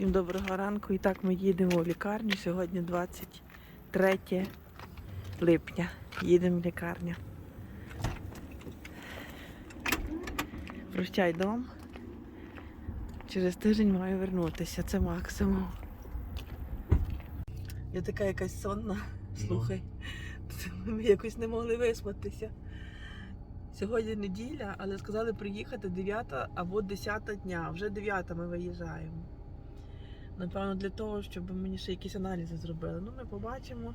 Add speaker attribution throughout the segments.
Speaker 1: Всім доброго ранку. І так ми їдемо в лікарню. Сьогодні 23 липня. Їдемо в лікарню. Прощай дом. Через тиждень маю вернутися. Це максимум. Я така якась сонна. Слухай. Ми якось не могли виспатися. Сьогодні неділя, але сказали приїхати 9 або 10 дня. Вже 9 ми виїжджаємо. Напевно, для того, щоб мені ще якісь аналізи зробили. Ну, ми побачимо.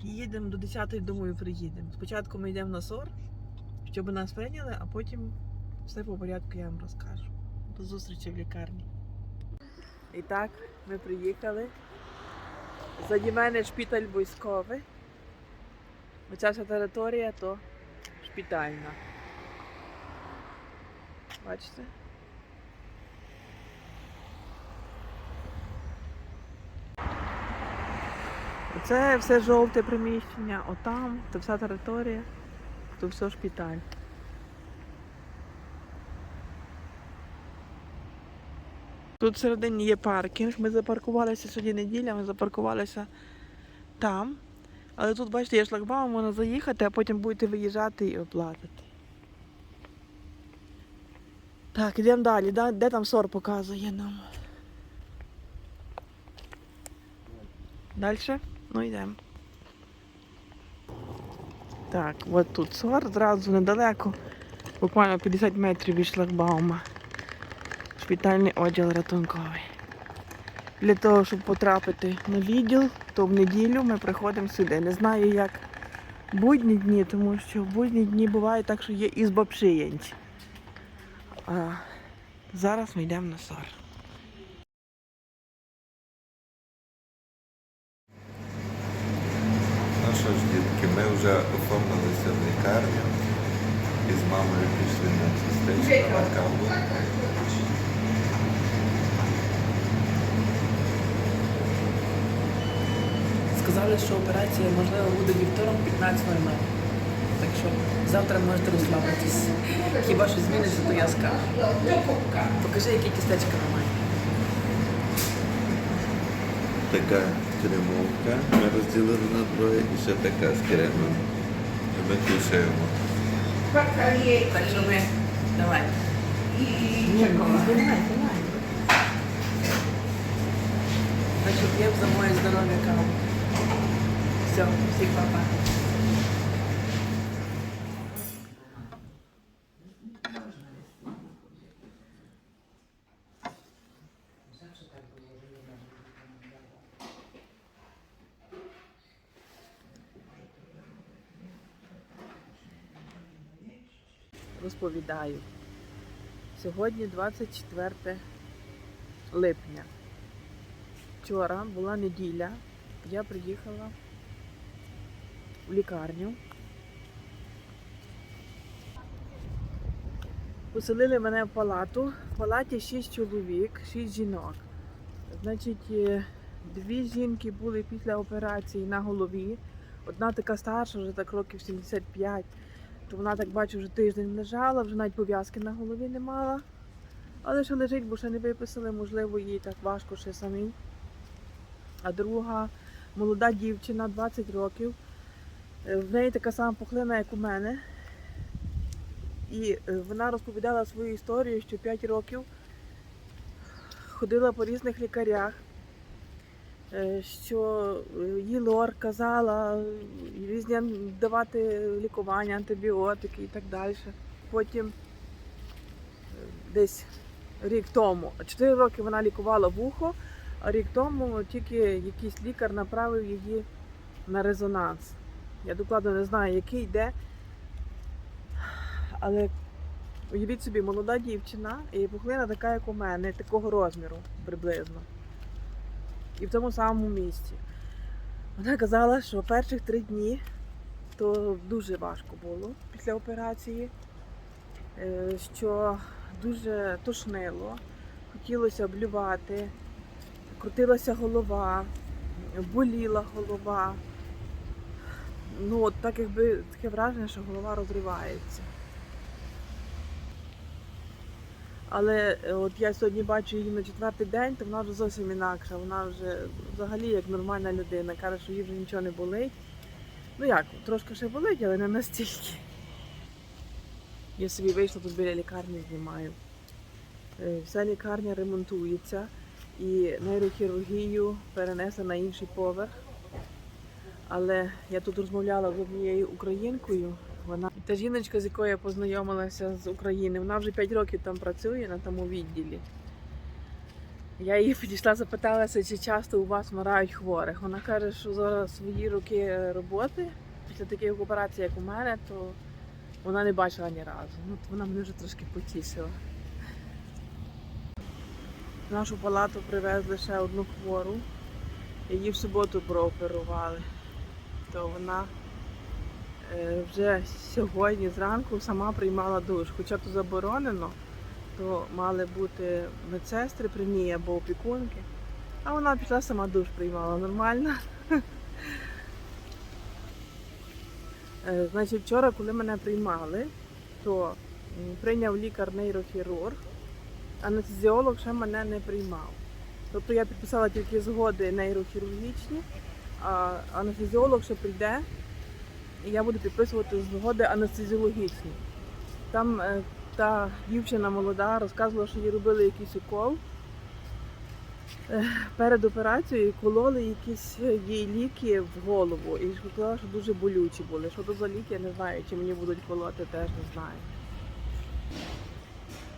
Speaker 1: Їдемо до 10-ї, думаю, приїдемо. Спочатку ми йдемо на СОР, щоб нас прийняли, а потім все по порядку я вам розкажу. До зустрічі в лікарні. І так, ми приїхали. Заді мене шпіталь військовий. Оця вся територія то шпітальна. Бачите? Це все жовте приміщення, отам, це вся територія, то все шпіталь. Тут всередині є паркінг. Ми запаркувалися сьогодні неділя, ми запаркувалися там. Але тут, бачите, є шлагбаум, можна заїхати, а потім будете виїжджати і оплатити. Так, йдемо далі. Да? Де там сор показує нам? Далі? Ну йдемо. Так, от тут сор, зразу недалеко, буквально 50 метрів від шлагбаума. Шпитальний оділ ратунковий. Для того, щоб потрапити на відділ, то в неділю ми приходимо сюди. Не знаю, як будні дні, тому що в будні дні буває так, що є ізба приєнць. А зараз ми йдемо на сор.
Speaker 2: Що ж, дітки, ми вже оформилися в лікарню і з мамою пішли на частичку на каву.
Speaker 1: Сказали, що операція можливо буде вівторок 15.00. Так що завтра можете розслабитись. Хіба що зміниться, то я скажу. Покажи, які кістечка немає.
Speaker 2: Така кремовка ми розділили на двоє і ще така з кремом. І ми кушаємо.
Speaker 1: Давай. Давай, давай. Так що п'ємо за моє здоров'я каву. Все, всіх папа. Розповідаю. Сьогодні 24 липня. Вчора була неділя. Я приїхала в лікарню. Поселили мене в палату. В палаті 6 чоловік, 6 жінок. Значить, е, дві жінки були після операції на голові. Одна така старша, вже так років 75, то вона так бачу, вже тиждень лежала, вже навіть пов'язки на голові не мала. Але ще лежить, бо ще не виписали, можливо, їй так важко ще самій. А друга молода дівчина, 20 років. Е, В неї така сама пухлина, як у мене. І е, вона розповідала свою історію, що 5 років ходила по різних лікарях, що е, їй лор казала е, різні давати лікування, антибіотики і так далі. Потім е, десь рік тому, 4 роки вона лікувала вухо, а рік тому тільки якийсь лікар направив її на резонанс. Я докладно не знаю, який де. Але уявіть собі, молода дівчина і пухлина така, як у мене, такого розміру приблизно. І в тому самому місці. Вона казала, що перших три дні то дуже важко було після операції, е, що дуже тошнило, хотілося блювати, крутилася голова, боліла голова. Ну, от так якби таке враження, що голова розривається. Але е, от я сьогодні бачу її на четвертий день, то вона вже зовсім інакша. Вона вже взагалі як нормальна людина. Каже, що їй вже нічого не болить. Ну як, трошки ще болить, але не настільки. Я собі вийшла тут біля лікарні, знімаю. Е, Вся лікарня ремонтується і нейрохірургію перенесли на інший поверх. Але я тут розмовляла з однією українкою. Вона та жіночка, з якою я познайомилася з України, вона вже 5 років там працює на тому відділі. Я її підійшла, запиталася, чи часто у вас вмирають хворих. Вона каже, що за свої роки роботи, після таких операцій, як у мене, то вона не бачила ні разу. Ну, вона мене вже трошки потішила. В нашу палату привезли ще одну хвору. Її в суботу прооперували. То вона вже сьогодні зранку сама приймала душ. Хоча то заборонено, то мали бути медсестри при ній або опікунки. А вона пішла сама душ приймала нормально. Е, Значить, вчора, коли мене приймали, то прийняв лікар-нейрохірург, анестезіолог ще мене не приймав. Тобто я підписала тільки згоди нейрохірургічні, а анестезіолог ще прийде, я буду підписувати згоди анестезіологічні. Там е, та дівчина молода розказувала, що їй робили якийсь укол. Е, Перед операцією кололи якісь е, їй ліки в голову. І сказала, що дуже болючі були. Що то за ліки, я не знаю, чи мені будуть колоти, теж не знаю.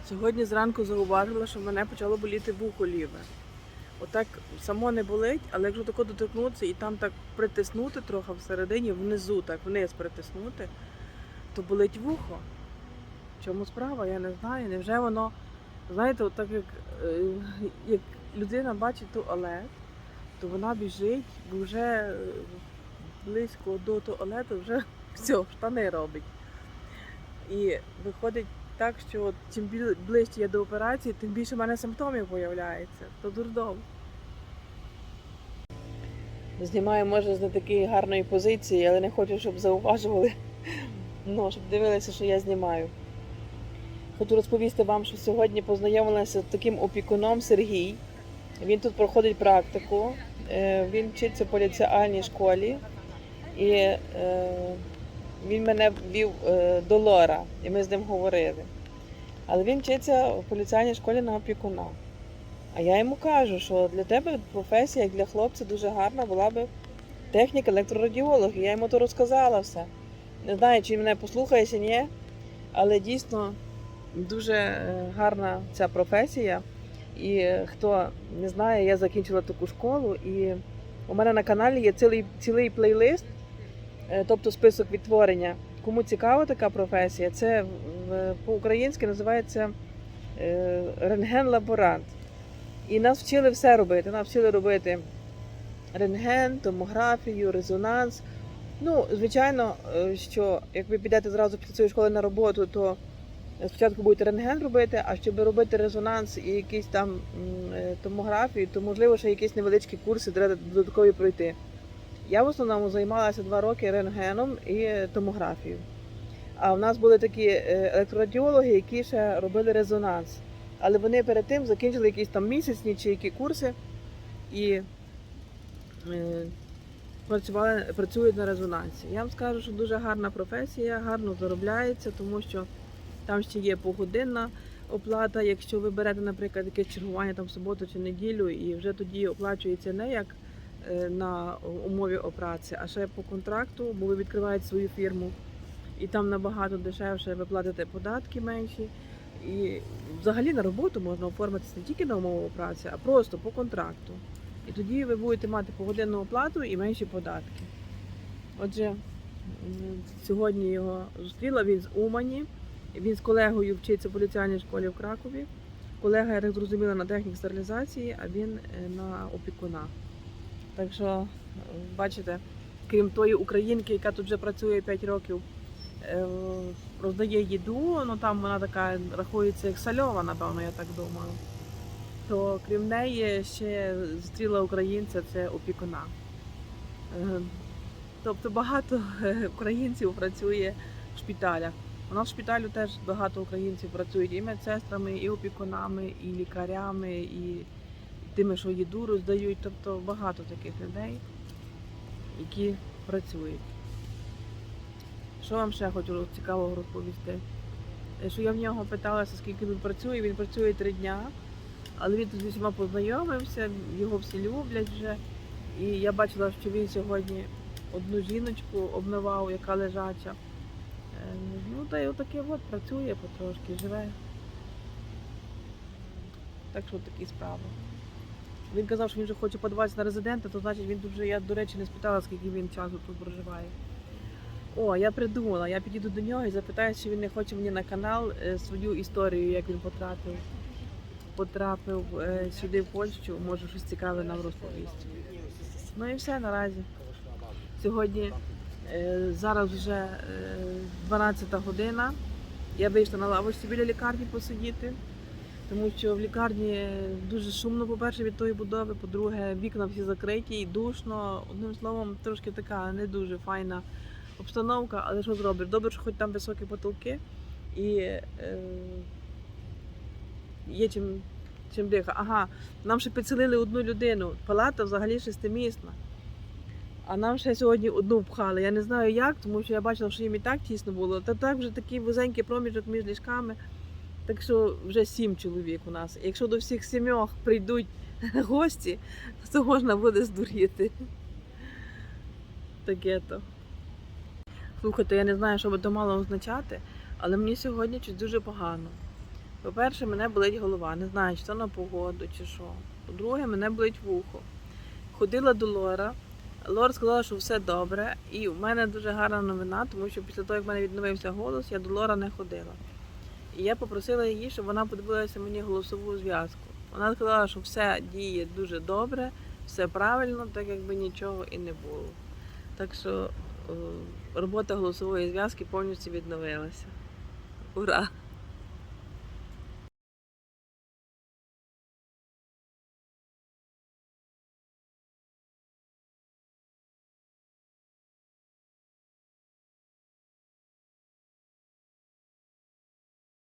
Speaker 1: Сьогодні зранку зауважила, що в мене почало боліти вухо ліве. Отак само не болить, але якщо тако доторкнутися і там так притиснути трохи всередині, внизу так вниз притиснути, то болить вухо. Чому справа, я не знаю. Невже воно, знаєте, отак як, е, як людина бачить туалет, то вона біжить, вже е, близько до туалету вже все, штани робить. І виходить так, що чим ближче я до операції, тим більше в мене симптомів з'являється. То дурдом. Знімаю, може, з не такої гарної позиції, але не хочу, щоб зауважували. Ну, щоб дивилися, що я знімаю. Хочу розповісти вам, що сьогодні познайомилася з таким опікуном Сергій. Він тут проходить практику. Е, Він вчиться в поліціальній школі. І е, він мене ввів е, до Лора, і ми з ним говорили. Але він вчиться в поліціальній школі на опікуна. А я йому кажу, що для тебе професія, як для хлопця, дуже гарна була би технік електрорадіолог. Я йому то розказала все. Не знаю, чи мене послухає, чи ні, але дійсно дуже е, гарна ця професія. І е, хто не знає, я закінчила таку школу, і у мене на каналі є цілий, цілий плейлист, е, тобто список відтворення. Кому цікава така професія, це по-українськи називається рентген-лаборант. І нас вчили все робити. Нас вчили робити рентген, томографію, резонанс. Ну, звичайно, е, що як ви підете зразу після цієї школи на роботу, то спочатку будете рентген робити, а щоб робити резонанс і якісь там е, то можливо ще якісь невеличкі курси треба додаткові пройти. Я в основному займалася два роки рентгеном і томографією. А в нас були такі е, електрорадіологи, які ще робили резонанс. Але вони перед тим закінчили якісь там місячні чи які курси і е, працювали, працюють на резонансі. Я вам скажу, що дуже гарна професія, гарно заробляється, тому що там ще є погодинна оплата. Якщо ви берете, наприклад, якесь чергування там в суботу чи неділю, і вже тоді оплачується не як е, на умові праці, а ще по контракту, бо ви відкриваєте свою фірму, і там набагато дешевше ви платите податки менші. І взагалі на роботу можна оформитися не тільки на умову праці, а просто по контракту. І тоді ви будете мати погодинну оплату і менші податки. Отже, сьогодні його зустріла, він з Умані. Він з колегою вчиться в поліціальній школі в Кракові. Колега, я зрозуміла, на технік стерилізації, а він е, на опікуна. Так що, бачите, крім тої українки, яка тут вже працює 5 років, роздає їду, ну там вона така рахується як сальова, напевно, я так думаю. То крім неї ще зустріла українця, це опікуна. Е, Тобто багато е, українців працює в шпиталях. У нас в шпиталю теж багато українців працюють і медсестрами, і опікунами, і лікарями, і тими, що їду роздають. Тобто багато таких людей, які працюють. Що вам ще хочу цікавого розповісти? Е, Що я в нього питалася, скільки він працює. Він працює три дня, але він тут зі всіма познайомився, його всі люблять вже. І я бачила, що він сьогодні одну жіночку обмивав, яка лежача. Е, Ну, та й отаке от працює потрошки, живе. Так що такі справи. Він казав, що він вже хоче подаватися на резидента, то значить він тут вже, я, до речі, не спитала, скільки він часу тут проживає. О, я придумала, я підійду до нього і запитаю, чи він не хоче мені на канал е, свою історію, як він потрапив, потрапив е, сюди в Польщу, може щось цікаве нам розповісти. Ну і все наразі. Сьогодні е, зараз вже е, 12 година. Я вийшла на лавочці біля лікарні посидіти, тому що в лікарні дуже шумно, по-перше, від тої будови, по-друге, вікна всі закриті і душно. Одним словом, трошки така не дуже файна обстановка, але що зробиш? Добре, що хоч там високі потолки і е, є чим, чим дихати. Ага, нам ще підселили одну людину. Палата взагалі шестимісна. А нам ще сьогодні одну впхали. Я не знаю як, тому що я бачила, що їм і так тісно було. Та так вже такий вузенький проміжок між ліжками. Так що вже сім чоловік у нас. Якщо до всіх сімьох прийдуть гості, то можна буде здуріти. Таке то. Слухайте, я не знаю, що би то мало означати, але мені сьогодні щось дуже погано. По-перше, мене болить голова, не знаю, чи це на погоду, чи що. По-друге, мене болить вухо. Ходила до Лора. Лор сказала, що все добре, і в мене дуже гарна новина, тому що після того, як в мене відновився голос, я до Лора не ходила. І я попросила її, щоб вона подивилася мені голосову зв'язку. Вона сказала, що все діє дуже добре, все правильно, так якби нічого і не було. Так що робота голосової зв'язки повністю відновилася. Ура!